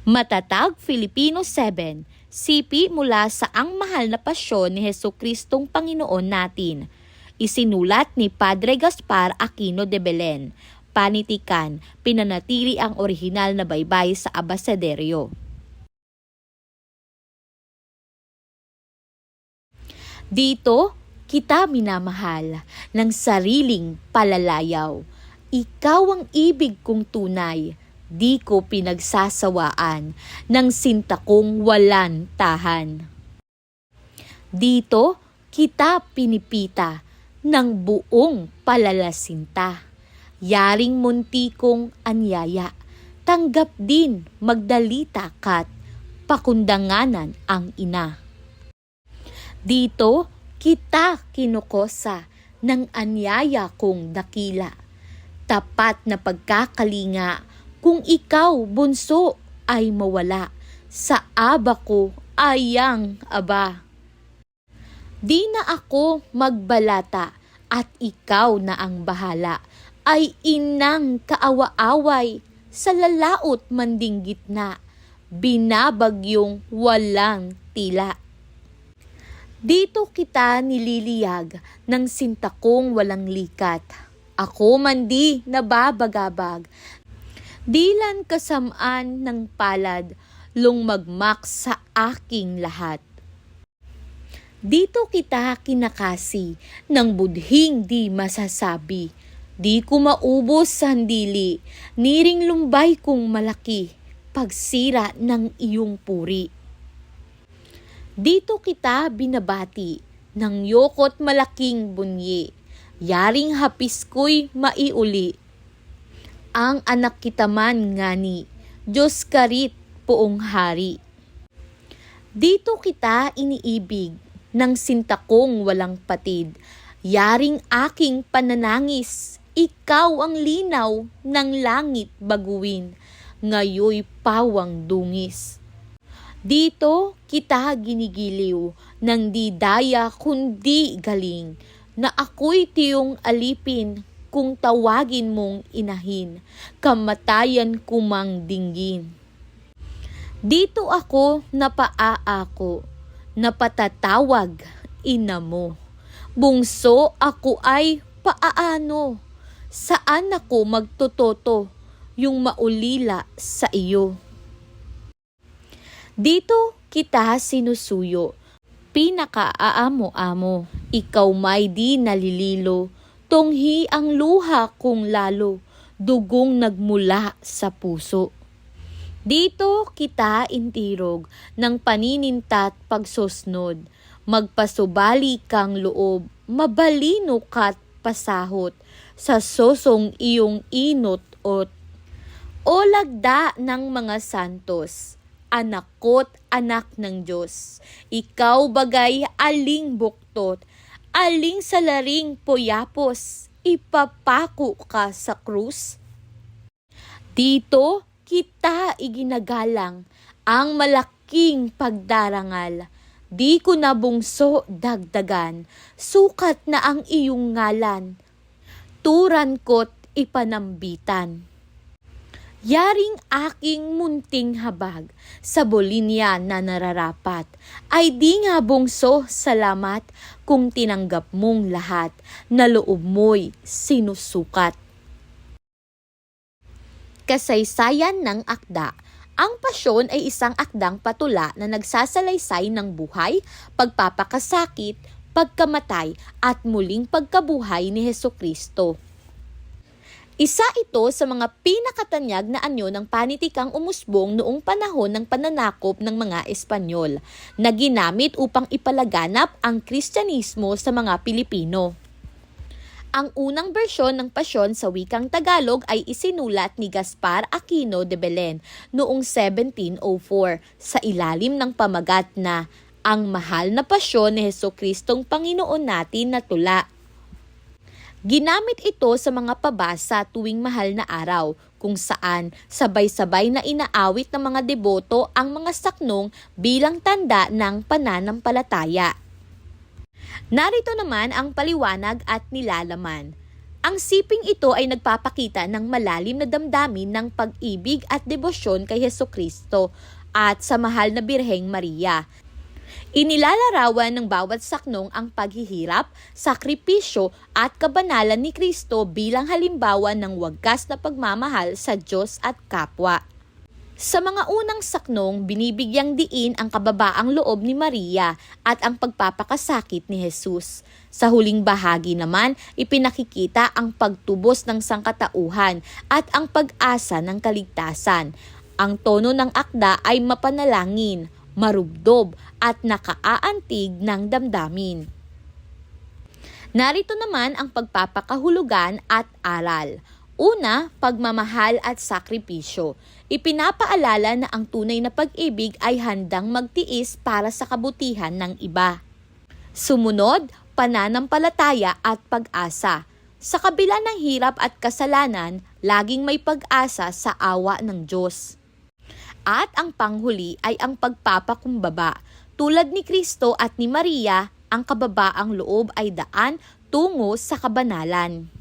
Matatag Filipino 7, sipi mula sa ang mahal na pasyon ni Heso Kristong Panginoon natin. Isinulat ni Padre Gaspar Aquino de Belen. Panitikan, pinanatili ang orihinal na baybay sa abasaderyo. Dito, kita minamahal ng sariling palalayaw. Ikaw ang ibig kong tunay, di ko pinagsasawaan ng sinta kong walan tahan. Dito, kita pinipita ng buong palalasinta. Yaring munti kong anyaya, tanggap din magdalita kat pakundanganan ang ina. Dito, kita kinukosa ng anyaya kong dakila. Tapat na pagkakalinga kung ikaw bunso ay mawala sa aba ko ayang aba. Di na ako magbalata at ikaw na ang bahala ay inang kaawa-away sa lalaot manding gitna binabagyong walang tila. Dito kita nililiyag ng sinta kong walang likat. Ako man di nababagabag. Dilan kasamaan ng palad, lungmagmak sa aking lahat. Dito kita kinakasi ng budhing di masasabi. Di ko maubos sa handili, niring lumbay kong malaki, pagsira ng iyong puri. Dito kita binabati ng yokot malaking bunyi. Yaring hapis ko'y maiuli. Ang anak kita man ngani, Diyos karit poong hari. Dito kita iniibig ng sinta kong walang patid. Yaring aking pananangis, ikaw ang linaw ng langit baguin. Ngayoy pawang dungis. Dito kita ginigiliw ng di daya kundi galing na ako'y tiyong alipin kung tawagin mong inahin, kamatayan kumang dinggin. Dito ako napaaako, napatatawag ina mo. Bungso ako ay paaano, saan ako magtototo yung maulila sa iyo. Dito kita sinusuyo, pinakaaamo-amo, ikaw may di nalililo, tunghi ang luha kong lalo, dugong nagmula sa puso. Dito kita intirog ng paninintat pagsusnod, magpasubali kang loob, mabalino kat pasahot, sa sosong iyong inot ot. O lagda ng mga santos, anak ko't anak ng Diyos. Ikaw bagay aling buktot, aling salaring poyapos, ipapako ka sa krus. Dito kita iginagalang ang malaking pagdarangal. Di ko na bungso dagdagan, sukat na ang iyong ngalan. Turan ko't ipanambitan. Yaring aking munting habag sa bolinya na nararapat, ay di nga bungso salamat kung tinanggap mong lahat na loob mo'y sinusukat. Kasaysayan ng akda ang pasyon ay isang akdang patula na nagsasalaysay ng buhay, pagpapakasakit, pagkamatay at muling pagkabuhay ni Heso Kristo. Isa ito sa mga pinakatanyag na anyo ng panitikang umusbong noong panahon ng pananakop ng mga Espanyol na ginamit upang ipalaganap ang Kristyanismo sa mga Pilipino. Ang unang bersyon ng pasyon sa wikang Tagalog ay isinulat ni Gaspar Aquino de Belen noong 1704 sa ilalim ng pamagat na Ang Mahal na Pasyon ni Heso Kristong Panginoon natin na tula. Ginamit ito sa mga pabasa tuwing mahal na araw kung saan sabay-sabay na inaawit ng mga deboto ang mga saknong bilang tanda ng pananampalataya. Narito naman ang paliwanag at nilalaman. Ang siping ito ay nagpapakita ng malalim na damdamin ng pag-ibig at debosyon kay Heso Kristo at sa mahal na Birheng Maria. Inilalarawan ng bawat saknong ang paghihirap, sakripisyo at kabanalan ni Kristo bilang halimbawa ng wagas na pagmamahal sa Diyos at kapwa. Sa mga unang saknong, binibigyang diin ang kababaang loob ni Maria at ang pagpapakasakit ni Jesus. Sa huling bahagi naman, ipinakikita ang pagtubos ng sangkatauhan at ang pag-asa ng kaligtasan. Ang tono ng akda ay mapanalangin, marubdob at nakaaantig ng damdamin. Narito naman ang pagpapakahulugan at aral. Una, pagmamahal at sakripisyo. Ipinapaalala na ang tunay na pag-ibig ay handang magtiis para sa kabutihan ng iba. Sumunod, pananampalataya at pag-asa. Sa kabila ng hirap at kasalanan, laging may pag-asa sa awa ng Diyos. At ang panghuli ay ang pagpapakumbaba. Tulad ni Kristo at ni Maria, ang kababaang loob ay daan tungo sa kabanalan.